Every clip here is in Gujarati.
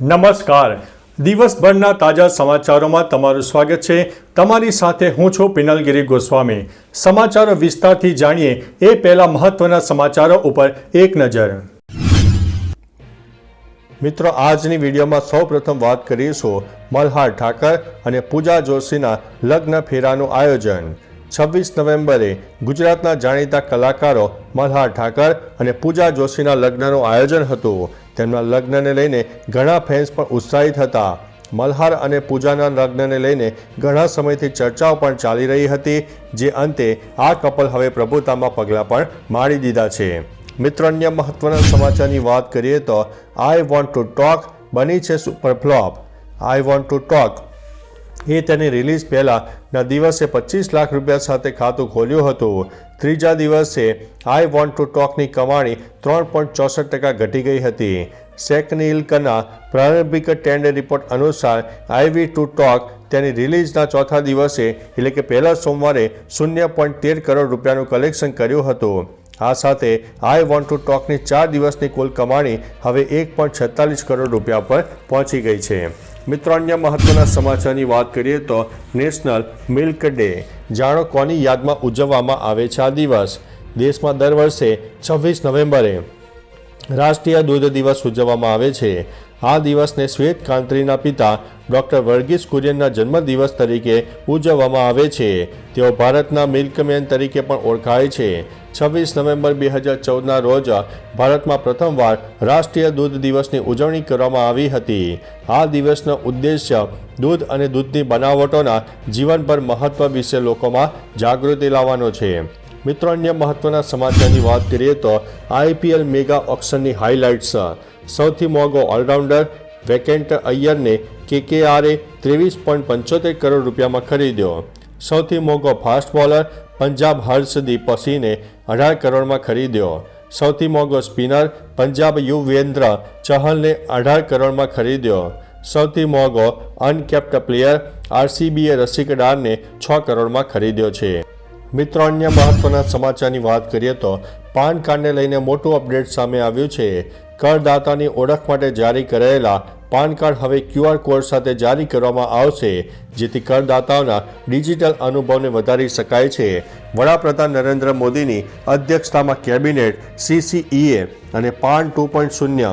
નમસ્કાર. દિવસભરના તાજા સમાચારોમાં તમારું સ્વાગત છે. તમારી સાથે હું છું પિનલગીરી ગોસ્વામી. સમાચારો વિસ્તારથી જાણીએ એ પહેલા મહત્વના સમાચારો ઉપર એક નજર. મિત્રો, આજની વિડીયોમાં સૌપ્રથમ વાત કરીશું મલ્હાર ઠાકર અને પૂજા જોશીના લગ્ન ફેરાનું આયોજન. છવ્વીસ નવેમ્બરે ગુજરાતના જાણીતા કલાકારો મલ્હાર ઠાકર અને પૂજા જોશીના લગ્નનું આયોજન હતું. તેમના લગ્નને લઈને ઘણા ફેન્સ પણ ઉત્સાહિત હતા. મલ્હાર અને પૂજાના લગ્નને લઈને ઘણા સમયથી ચર્ચાઓ પણ ચાલી રહી હતી, જે અંતે આ કપલ હવે પ્રભુતામાં પગલાં પણ મારી દીધા છે. મિત્રો, અન્ય મહત્વના સમાચારની વાત કરીએ તો આઈ વોન્ટ ટુ ટોક બની છે super flop I want to talk એ તેની રિલીઝ પહેલાંના દિવસે પચીસ લાખ રૂપિયા સાથે ખાતું ખોલ્યું હતું. ત્રીજા દિવસે આઈ વોન્ટ ટુ ટોકની કમાણી ત્રણ પોઈન્ટ ચોસઠ ટકા ઘટી ગઈ હતી. સેકનિલકના પ્રારંભિક ટેન્ડ રિપોર્ટ અનુસાર આઈવી ટુ ટોક તેની રિલીઝના ચોથા દિવસે, એટલે કે પહેલા સોમવારે, શૂન્ય પોઈન્ટ તેર કરોડ રૂપિયાનું કલેક્શન કર્યું હતું. આ સાથે આઈ વોન્ટ ટુ ટોકની ચાર દિવસની કુલ કમાણી હવે એક પોઈન્ટ છેતાલીસ કરોડ રૂપિયા પર પહોંચી ગઈ છે. મિત્રો, અન્ય મહત્વના સમાચારની વાત કરીએ તો નેશનલ મિલ્ક ડે. જાણો કોની યાદમાં ઉજવવામાં આવે છે આ દિવસ? દેશમાં દર વર્ષે છવ્વીસ નવેમ્બરે રાષ્ટ્રીય દૂધ દિવસ ઉજવવામાં આવે છે. આ દિવસને શ્વેત ક્રાંતિના પિતા ડૉક્ટર વર્ગીસ કુરિયનના જન્મદિવસ તરીકે ઉજવવામાં આવે છે. તેઓ ભારતના મિલ્કમેન તરીકે પણ ઓળખાય છે. છવ્વીસ નવેમ્બર બે હજાર ચૌદના રોજ ભારતમાં પ્રથમવાર રાષ્ટ્રીય દૂધ દિવસની ઉજવણી કરવામાં આવી હતી. આ દિવસનો ઉદ્દેશ્ય દૂધ અને દૂધની બનાવટોના જીવનભર મહત્વ વિશે લોકોમાં જાગૃતિ લાવવાનો છે. મિત્રો, અન્ય મહત્વના સમાચારની વાત કરીએ તો આઈપીએલ મેગા ઓક્શનની હાઇલાઇટ્સ. સૌથી મોંઘો ઓલરાઉન્ડર વેકેન્ટ અય્યરને કેકેઆરે ત્રેવીસ પોઈન્ટ પંચોતેર કરોડ રૂપિયામાં ખરીદ્યો. સૌથી મોંઘો ફાસ્ટ બોલર પંજાબ હર્ષદીપ પસીને અઢાર કરોડમાં ખરીદ્યો. સૌથી મોંઘો સ્પિનર પંજાબ યુવેન્દ્ર ચહલને અઢાર કરોડમાં ખરીદ્યો. સૌથી મોંઘો અનકેપ્ટ પ્લેયર આરસીબીએ રસિકડારને છ કરોડમાં ખરીદ્યો છે. મિત્રો, અન્ય મહત્વના સમાચારની વાત કરીએ તો પાન કાર્ડને લઈને મોટું અપડેટ સામે આવ્યું છે. કરદાતાની ઓળખ માટે જારી કરાયેલા પાન કાર્ડ હવે ક્યુઆર કોડ સાથે જારી કરવામાં આવશે, જેથી કરદાતાઓના ડિજિટલ અનુભવને વધારી શકાય છે. વડાપ્રધાન નરેન્દ્ર મોદીની અધ્યક્ષતામાં કેબિનેટ, સીસીઈએ અને પાન ટુ પોઈન્ટ શૂન્ય.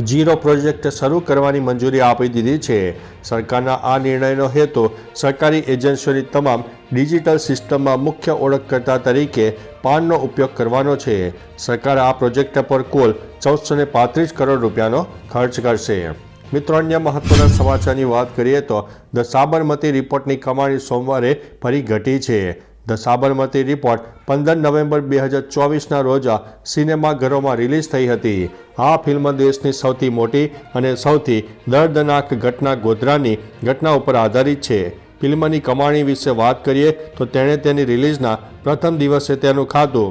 જીરો પ્રોજેક્ટ શરૂ કરવાની મંજૂરી આપી દીધી છે. સરકારના આ નિર્ણયનો હેતુ સરકારી એજન્સીઓની તમામ ડિજિટલ સિસ્ટમમાં મુખ્ય ઓળખકર્તા તરીકે પાનનો ઉપયોગ કરવાનો છે. સરકાર આ પ્રોજેક્ટ પર કુલ ચૌદસો પાંત્રીસ કરોડ રૂપિયાનો ખર્ચ કરશે. મિત્રો, અન્ય મહત્વના સમાચારની વાત કરીએ તો ધ સાબરમતી રિપોર્ટની કમાણી સોમવારે ફરી ઘટી છે. ધ સાબરમતી રિપોર્ટ પંદર નવેમ્બર બે હજાર ચોવીસના રોજ સિનેમાઘરોમાં રિલીઝ થઈ હતી. આ ફિલ્મ દેશની સૌથી મોટી અને સૌથી દર્દનાક ઘટના ગોધરાની ઘટના ઉપર આધારિત છે. ફિલ્મની કમાણી વિશે વાત કરીએ તો તેણે તેની રિલીઝના પ્રથમ દિવસે તેનું ખાતું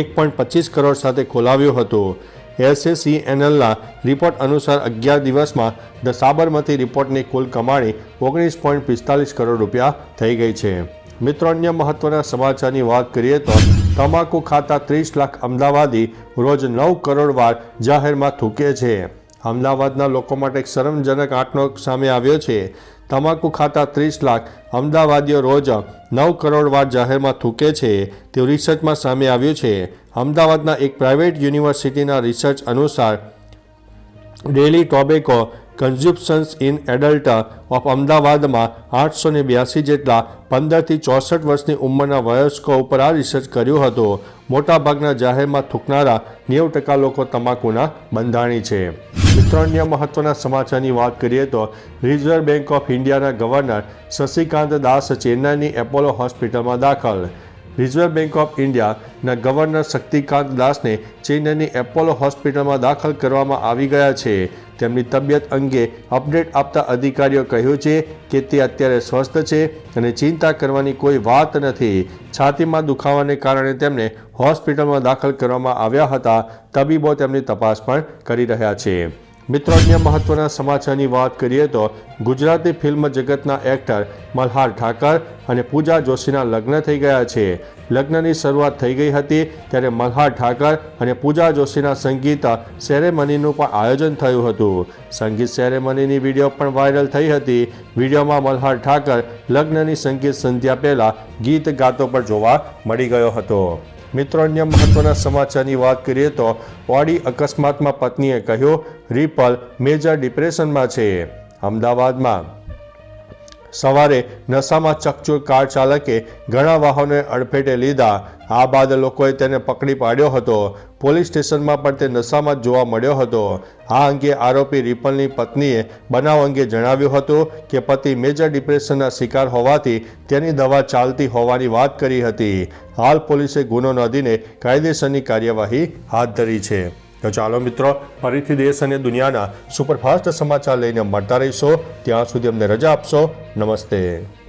એક પોઈન્ટ પચીસ કરોડ સાથે ખોલાવ્યું હતું. એસએસીએનએલના રિપોર્ટ અનુસાર અગિયાર દિવસમાં ધ સાબરમતી રિપોર્ટની કુલ કમાણી ઓગણીસ પોઈન્ટ પિસ્તાલીસ કરોડ રૂપિયા થઈ ગઈ છે. મિત્રો, અન્ય મહત્વના સમાચારની વાત કરીએ તો તમાકુ ખાતા ત્રીસ લાખ અમદાવાદી રોજ નવ કરોડ વાર જાહેરમાં થૂકે છે. અમદાવાદના લોકો માટે એક શરમજનક આંકડો સામે આવ્યો છે. તમાકુ ખાતા ત્રીસ લાખ અમદાવાદીઓ રોજ નવ કરોડ વાર જાહેરમાં થૂકે છે તેવું રિસર્ચમાં સામે આવ્યું છે. અમદાવાદના એક પ્રાઇવેટ યુનિવર્સિટીના રિસર્ચ અનુસાર daily tobacco consumptions in adult of અમદાવાદમાં આઠસો ને બ્યાસી જેટલા પંદરથી ચોસઠ વર્ષની ઉંમરના વયસ્કો ઉપર આ રિસર્ચ કર્યું હતું. મોટાભાગના જાહેરમાં થૂકનારા નેવું ટકા લોકો તમાકુના બંધાણી છે. મિત્રો, અન્ય મહત્વના સમાચારની વાત કરીએ તો રિઝર્વ બેંક ઓફ ઇન્ડિયાના ગવર્નર શશિકાંત દાસ ચેન્નાઈની એપોલો હોસ્પિટલમાં દાખલ. રિઝર્વ બેંક ઓફ ઇન્ડિયાના ગવર્નર શક્તિકાંત દાસને ચેન્નઈની એપોલો હોસ્પિટલમાં દાખલ કરવામાં આવી ગયા છે. તેમની તબિયત અંગે અપડેટ આપતા અધિકારીઓ કહ્યું છે કે તે અત્યારે સ્વસ્થ છે અને ચિંતા કરવાની કોઈ વાત નથી. છાતીમાં દુખાવાને કારણે તેમને હોસ્પિટલમાં દાખલ કરવામાં આવ્યા હતા. તબીબો તેમની તપાસ પણ કરી રહ્યા છે. મિત્રો, અન્ય મહત્વના સમાચારની વાત કરીએ તો ગુજરાતી ફિલ્મ જગતના એક્ટર મલ્હાર ઠાકર અને પૂજા જોશીના લગ્ન થઈ ગયા છે. લગ્નની શરૂઆત થઈ ગઈ હતી ત્યારે મલ્હાર ઠાકર અને પૂજા જોશીના સંગીત સેરેમનીનું પણ આયોજન થયું હતું. સંગીત સેરેમનીની વીડિયો પણ વાયરલ થઈ હતી. વિડીયોમાં મલ્હાર ઠાકર લગ્નની સંગીત સંધ્યા પહેલાં ગીત ગાતો પણ જોવા મળી ગયો હતો. મિત્રો, અન્ય મહત્વના સમાચારની વાત કરીએ તો ઓડી અકસ્માતમાં પત્નીએ કહ્યું, રિપલ મેજર ડિપ્રેશનમાં છે. અમદાવાદમાં સવારે નશામાં ચકચોર કાર ચાલકે ઘણા વાહનોને અડફેટે લીધા આ બાદ લોકોએ તેને પકડી પાડ્યો હતો. પોલીસ સ્ટેશનમાં પણ તે નશામાં જ જોવા મળ્યો હતો. આ અંગે આરોપી રિપલની પત્નીએ બનાવ અંગે જણાવ્યું હતું કે પતિ મેજર ડિપ્રેશનના શિકાર હોવાથી તેની દવા ચાલતી હોવાની વાત કરી હતી. હાલ પોલીસે ગુનો નોંધીને કાયદેસરની કાર્યવાહી હાથ ધરી છે. તો ચાલો મિત્રો, ફરીથી દેશ અને દુનિયાના સુપરફાસ્ટ સમાચાર લઈને મળતા રહીશો. ત્યાં સુધી અમને રજા આપશો. નમસ્તે.